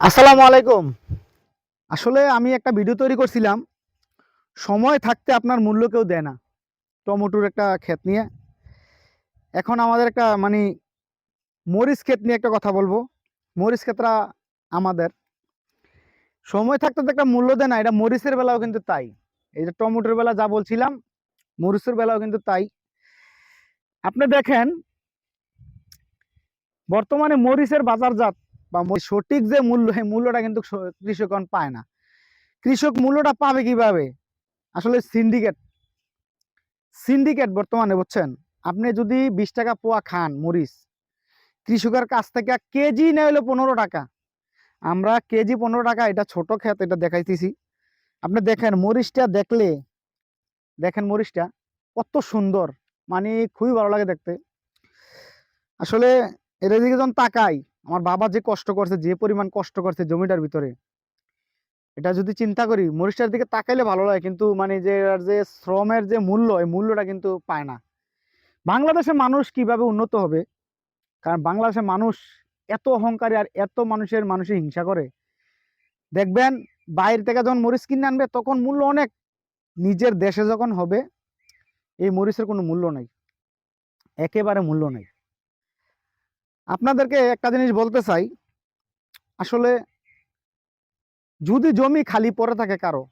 আসসালামু আলাইকুম। আসলে আমি একটা ভিডিও তৈরি করছিলাম। সময় থাকতে আপনার মূল্য কেউ দেয় না। টমেটোর একটা ক্ষেত নিয়ে। এখন আমাদের একটা মানে মরিচ ক্ষেত নিয়ে একটা কথা বলব। মরিচ ক্ষেতটা আমাদের। সময় থাকতে তো একটা মূল্য দেয় না, এটা মরিচের বেলাও কিন্তু তাই। এই যে টমেটোর বেলা যা বলছিলাম, মরিচের বেলাও কিন্তু তাই। আপনি দেখেন, বর্তমানে মরিচের বাজারজাত বা সঠিক যে মূল্য, সেই মূল্যটা কিন্তু কৃষকগণ পায় না। কৃষক মূল্যটা পাবে কীভাবে? আসলে সিন্ডিকেট সিন্ডিকেট বর্তমানে বুঝছেন? আপনি যদি বিশ টাকা পোয়া খান মরিচ, কৃষকের কাছ থেকে কেজি না হলে পনেরো টাকা। আমরা কেজি পনেরো টাকা, এটা ছোট ক্ষেত, এটা দেখাইতেছি। আপনি দেখেন মরিচটা দেখলে, দেখেন মরিচটা কত সুন্দর মানে খুবই ভালো লাগে দেখতে। আসলে এটা দিকে যখন তাকাই আমার বাবা যে কষ্ট করছে, যে পরিমাণ কষ্ট করছে জমিটার ভিতরে, এটা যদি চিন্তা করি, মরিচটার দিকে তাকাইলে ভালো লাগে, কিন্তু মানে যে যে শ্রমের যে মূল্য, এই মূল্যটা কিন্তু পায় না। বাংলাদেশের মানুষ কীভাবে উন্নত হবে? কারণ বাংলাদেশের মানুষ এত অহংকারী আর এত মানুষের মানুষের হিংসা করে। দেখবেন, বাইরে থেকে যখন মরিচ কিনে আনবে, তখন মূল্য অনেক। নিজের দেশে যখন হবে, এই মরিচের কোনো মূল্য নাই। একেবারে মূল্য নেই। আপনাদেরকে একটা জিনিস বলতে চাই। আসলে যদি জমি খালি পড়ে থাকে কারও,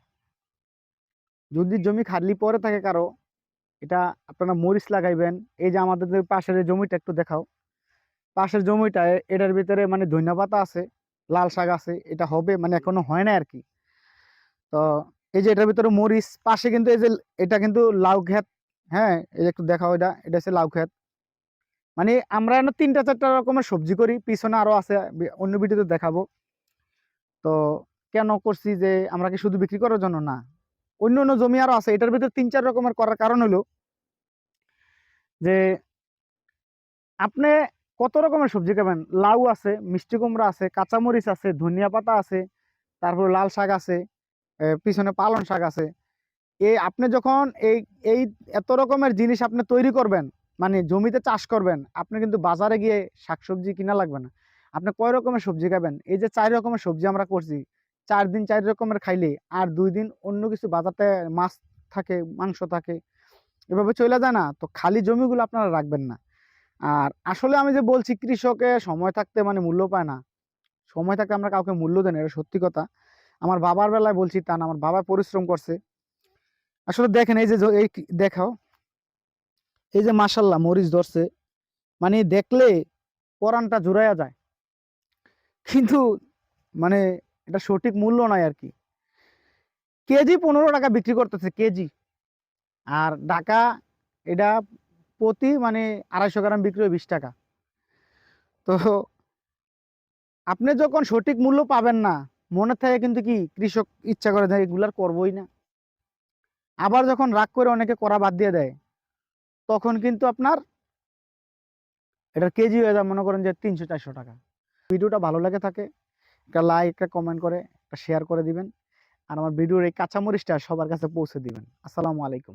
যদি জমি খালি পড়ে থাকে কারও, এটা আপনারা মরিচ লাগাইবেন। এই যে আমাদের পাশের জমিটা একটু দেখাও। পাশের জমিটা, এটার ভিতরে মানে ধনিয়া পাতা আছে, লাল শাক আছে, এটা হবে মানে এখনও হয় না আর কি তো এই যে এটার ভিতরে মরিচ, পাশে কিন্তু এই যে, এটা কিন্তু লাউ ক্ষেত হ্যাঁ এই যে একটু দেখাও এটা এটা হচ্ছে লাউ ক্ষেত। মানে আমরা না তিনটা, চারটা রকমের সবজি করি, পিছনে আরও আছে অন্য ভিডিওতে দেখাবো। তো কেন করছি যে আমরা কি শুধু বিক্রি করার জন্য? না। অন্য অন্য জমি আরও আছে, এটার ভিতরে তিন, চার রকমের করার কারণ হলো যে আপনি কত রকমের সবজি খাবেন? লাউ আছে, মিষ্টি কুমড়া আছে, কাঁচামরিচ আছে, ধনিয়া পাতা আছে, তারপর লাল শাক আছে পিছনে পালং শাক আছে। এই আপনি যখন এই এই এত রকমের জিনিস আপনি তৈরি করবেন মানে জমিতে চাষ করবেন, আপনি কিন্তু বাজারে গিয়ে শাকসবজি কিনা লাগবে না। আপনি কয় রকমের সবজি খাবেন? এই যে চার রকমের সবজি আমরা করছি, চার দিন চার রকমের খাইলে আর দুই দিন অন্য কিছু বাজারতে মাছ থাকে, মাংস থাকে, এভাবে চলে যায় না। তো খালি জমিগুলো আপনারা রাখবেন না। আর আসলে আমি যে বলছি কৃষকে সময় থাকতে মানে মূল্য পায় না। সময় থাকতে আমরা কাউকে মূল্য দেন এটা সত্যি কথা। আমার বাবার বেলায় বলছি তা না, আমার বাবা পরিশ্রম করছে। আসলে দেখেন এই যে এই দেখাও। এই যে মাসাল্লাহ মরিচ ধরছে মানে দেখলে পরানটা জুড়াইয়া যায়। কিন্তু মানে এটা সঠিক মূল্য নাই আর কি। কেজি পনেরো টাকা বিক্রি করতেছে, কেজি। আর ঢাকা এটা প্রতি মানে আড়াইশো গ্রাম বিক্রি হয় বিশ টাকা। তো আপনি যখন সঠিক মূল্য পাবেন না, মনে থাকে কিন্তু কি কৃষক ইচ্ছা করে যে এগুলার করবই না। আবার যখন রাগ করে অনেকে করা বাদ দিয়ে দেয় তখন কিন্তু আপনার এটার কেজি হয়ে যায়। মনে করেন যে তিনশো, চারশো টাকা। ভিডিওটা ভালো লাগে থাকে, একটা লাইক একটা কমেন্ট করে, একটা শেয়ার করে দিবেন। আর আমার ভিডিওর এই কাঁচামরিচটা সবার কাছে পৌঁছে দিবেন। আসসালামু আলাইকুম।